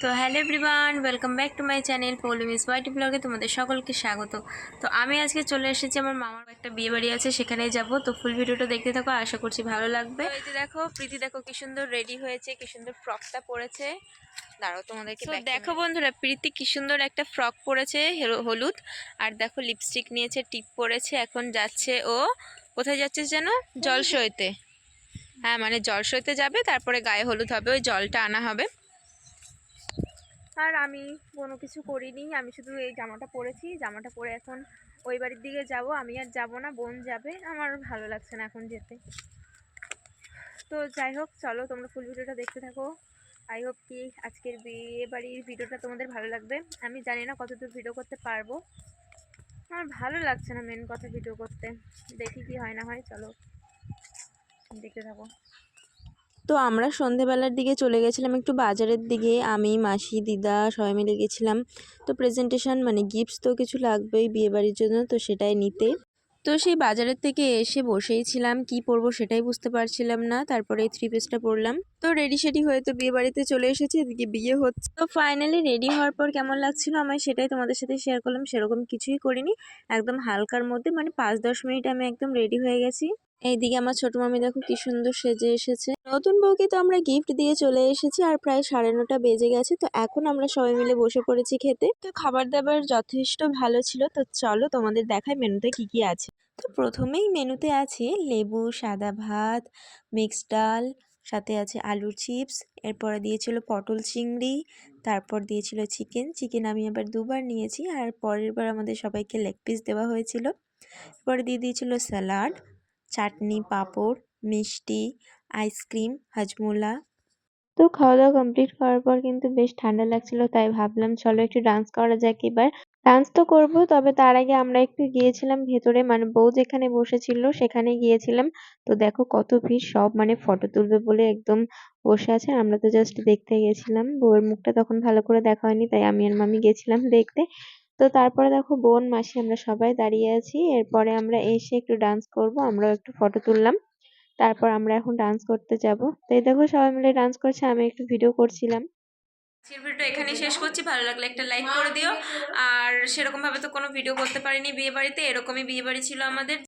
তো hello everyone welcome back to my channel Poulomi's YT ব্লগে তোমাদের সকলকে স্বাগত। তো আমি আজকে চলে এসেছি আমার মামার একটা বিয়ে বাড়ি আছে সেখানে যাব। তো ফুল ভিডিওটা দেখতে থাকো আশা করছি ভালো লাগবে। এই যে দেখো প্রীতি দেখো কি সুন্দর রেডি হয়েছে কি সুন্দর ফ্রকটা পরেছে। দাঁড়াও তোমাদেরকে দেখো বন্ধুরা প্রীতি কি সুন্দর একটা ফ্রক পরেছে হলুদ। আর দেখো লিপস্টিক নিয়েছে টিপ পরেছে এখন যাচ্ছে ও কোথায় যাচ্ছে যেন? জলসইতে। হ্যাঁ মানে জলসইতে যাবে তারপরে গায়ে হলুদ হবে ওই জলটা আনা হবে। আর আমি কোনো কিছু করিনি। আমি শুধু এই জামাটা পরেছি। জামাটা পরে এখন ওই বাড়ির দিকে যাব। আমি আর যাব না, বোন যাবে। আমার ভালো লাগছে না এখন যেতে। তো যাই হোক, চলো তোমরা ফুল ভিডিওটা দেখতে থাকো। আই হোপ কি আজকের বিয়ে বাড়ির ভিডিওটা তোমাদের ভালো লাগবে। আমি জানি না কতদূর ভিডিও করতে পারব। আমার ভালো লাগছে না মেন কথা ভিডিও করতে। দেখি কি হয় না হয়, চলো দেখতে থাকো। তো আমরা সন্ধেবেলার দিকে চলে গেছিলাম একটু বাজারের দিকে। আমি, মাসি, দিদা সবাই মিলে গেছিলাম। তো প্রেজেন্টেশন মানে গিফটস তো কিছু লাগবেই বিয়েবাড়ির জন্য, তো সেটাই নিতে। তো সেই বাজারের থেকে এসে বসেই ছিলাম। কি পরবো সেটাই বুঝতে পারছিলাম না। তারপরে এই থ্রি পিসটা পরলাম। তো রেডি সেডি হয়ে তো বিয়ে বাড়িতে চলে এসেছি। এদিকে বিয়ে হচ্ছে। তো ফাইনালি রেডি হওয়ার পর কেমন লাগছিল আমি সেটাই তোমাদের সাথে শেয়ার করলাম। সেরকম কিছুই করিনি। একদম হালকার মধ্যে মানে পাঁচ দশ মিনিট আমি একদম রেডি হয়ে গেছি। এইদিকে আমার ছোট মামি দেখো কি সুন্দর সেজে এসেছে। নতুন বউকে তো আমরা গিফট দিয়ে চলে এসেছি আর প্রায় সাড়ে নটা বেজে গেছে, তো এখন আমরা সবাই মিলে বসে পড়েছি খেতে। তো খাবার দাবার যথেষ্ট ভালো ছিল, তো চলো তোমাদের দেখায় মেনুতে কি কি আছে। তো প্রথমেই মেনুতে আছে লেবু, সাদা ভাত মিক্সড ডাল, সাথে আছে আলুর চিপস এরপরে দিয়েছিল পটল চিংড়ি, তারপর দিয়েছিল চিকেন চিকেন আমি আবার দুবার নিয়েছি আর পরের বার আমাদের সবাইকে লেগ পিস দেওয়া হয়েছিল। পরে দিয়ে দিয়েছিল স্যালাড চাটনি, পাঁপড়, মিষ্টি, আইসক্রিম, হাজমোলা। তো খাওয়া দাওয়া কমপ্লিট করার পর কিন্তু বেশ ঠান্ডা লাগছিল, তাই ভাবলাম চলো একটু ডান্স করা যাক এবার। ডান্স তো করব, তবে তার আগে আমরা একটু গিয়েছিলাম ভেতরে মানে বউ যেখানে বসেছিল সেখানে গিয়েছিলাম। তো দেখো কত ভিড়, সব মানে ফটো তুলবে বলে একদম বসে আছে। আমরা তো জাস্ট দেখতে গেছিলাম বউয়ের মুখটা তখন ভালো করে দেখা হয়নি, তাই আমি আর মামি গেছিলাম দেখতে। তো তারপরে দেখো বোন, মাসি আমরা সবাই দাঁড়িয়ে আছি। এরপরে আমরা এসে একটু ডান্স করব, আমরাও একটু ফটো তুললাম। তারপর আমরা এখন ডান্স করতে যাব। তো এই দেখো সবাই মিলে ডান্স করছে, আমি একটু ভিডিও করছিলাম। আজকের এখানে শেষ করছি। ভালো লাগলে একটা লাইক করে দিও। আর সেরকমভাবে তো কোনো ভিডিও করতে পারিনি বিয়ে বাড়িতে এরকমই বিয়ে বাড়ি ছিল আমাদের।